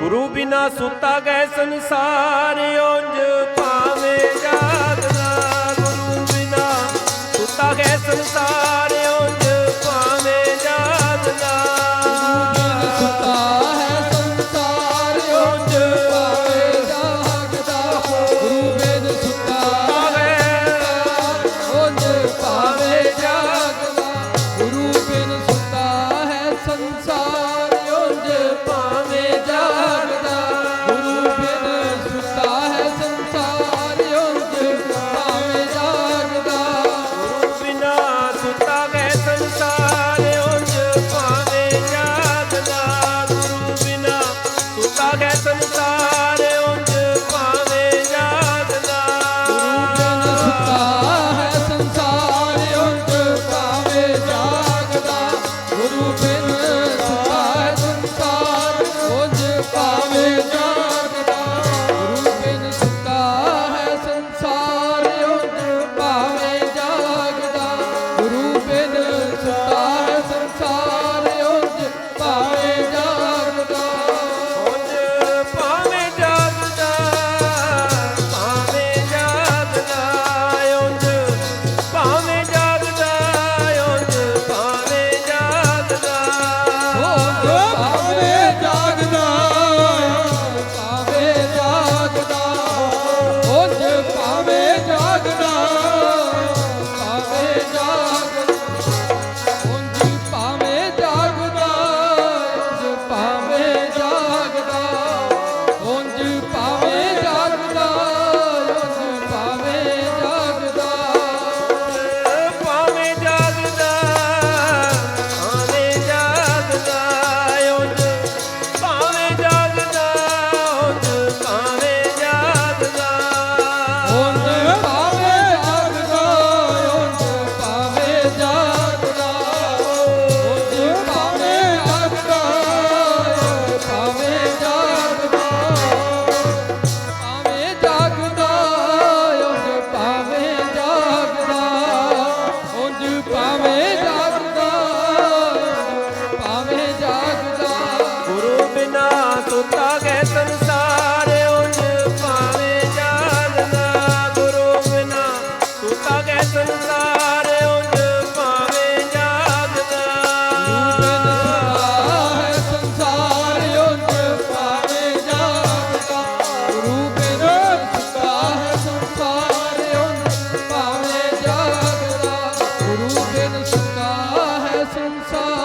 ਗੁਰੂ ਬਿਨਾ ਸੁੱਤਾ ਗਏ ਸੰਸਾਰ ਉਂਝ। হবে since